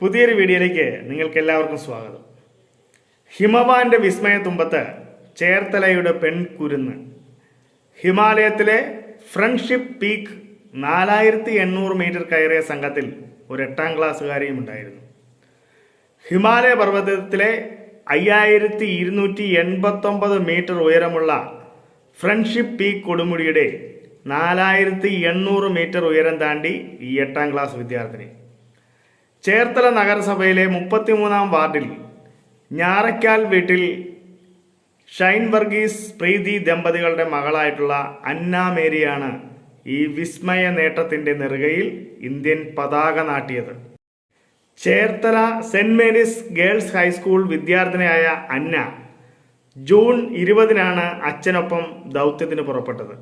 പുതിയൊരു വീഡിയോയിലേക്ക് നിങ്ങൾക്ക് എല്ലാവർക്കും സ്വാഗതം. ഹിമവാന്റെ വിസ്മയത്തുമ്പത്ത് ചേർത്തലയുടെ പെൺകുരുന്ന്. ഹിമാലയത്തിലെ ഫ്രണ്ട്ഷിപ്പ് പീക്ക് നാലായിരത്തി എണ്ണൂറ് മീറ്റർ കയറിയ സംഘത്തിൽ ഒരു എട്ടാം ക്ലാസ്സുകാരിയും ഉണ്ടായിരുന്നു. ഹിമാലയ പർവതത്തിലെ അയ്യായിരത്തി ഇരുന്നൂറ്റി എൺപത്തൊമ്പത് മീറ്റർ ഉയരമുള്ള ഫ്രണ്ട്ഷിപ്പ് പീക്ക് കൊടുമുടിയുടെ നാലായിരത്തി എണ്ണൂറ് മീറ്റർ ഉയരം താണ്ടി ഈ എട്ടാം ക്ലാസ് വിദ്യാർത്ഥിനി. ചേർത്തല നഗരസഭയിലെ മുപ്പത്തിമൂന്നാം വാർഡിൽ ഞാറയ്ക്കാൽ വീട്ടിൽ ഷൈൻ വർഗീസ് പ്രീതി ദമ്പതികളുടെ മകളായിട്ടുള്ള അന്ന മേരിയാണ് ഈ വിസ്മയ നേട്ടത്തിന്റെ നെറുകയിൽ ഇന്ത്യൻ പതാക നാട്ടിയത്. Cherthala saint Mary's girls high school വിദ്യാർത്ഥിനിയായ അന്ന ജൂൺ ഇരുപതിനാണ് അച്ഛനൊപ്പം ദൗത്യത്തിന് പുറപ്പെട്ടത്.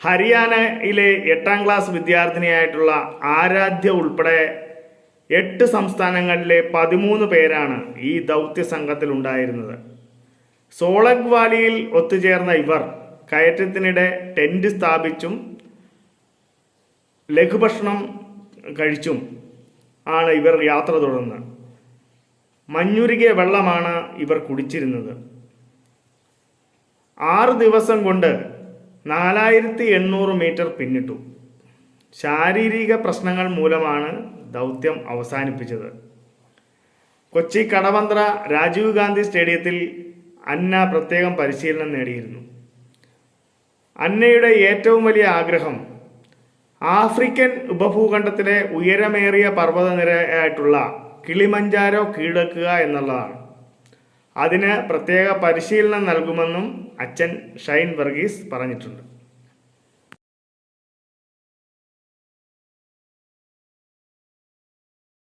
ഹരിയാനയിലെ എട്ടാം ക്ലാസ് വിദ്യാർത്ഥിനിയായിട്ടുള്ള ആരാധ്യ ഉൾപ്പെടെ എട്ട് സംസ്ഥാനങ്ങളിലെ പതിമൂന്ന് പേരാണ് ഈ ദൗത്യ സംഘത്തിൽ ഉണ്ടായിരുന്നത്. സോളഗ് വാലിയിൽ ഒത്തുചേർന്ന ഇവർ കയറ്റത്തിനിടെ ടെന്റ് സ്ഥാപിച്ചും ലഘുഭക്ഷണം കഴിച്ചും ആണ് ഇവർ യാത്ര തുടർന്നത്. മഞ്ഞുരുകിയ വെള്ളമാണ് ഇവർ കുടിച്ചിരുന്നത്. ആറ് ദിവസം കൊണ്ട് നാലായിരത്തി എണ്ണൂറ് മീറ്റർ പിന്നിട്ടു. ശാരീരിക പ്രശ്നങ്ങൾ മൂലമാണ് ദൗത്യം അവസാനിപ്പിച്ചത്. കൊച്ചി കടവന്ത്ര രാജീവ് ഗാന്ധി സ്റ്റേഡിയത്തിൽ അന്ന പ്രത്യേകം പരിശീലനം നേടിയിരുന്നു. അന്നയുടെ ഏറ്റവും വലിയ ആഗ്രഹം ആഫ്രിക്കൻ ഉപഭൂഖണ്ഡത്തിലെ ഉയരമേറിയ പർവതനിരയായിട്ടുള്ള കിളിമഞ്ചാരോ കീഴടക്കുക എന്നുള്ളതാണ്. അതിന് പ്രത്യേക പരിശീലനം നൽകുമെന്നും അച്ഛൻ ഷൈൻ വർഗീസ് പറഞ്ഞിട്ടുണ്ട്.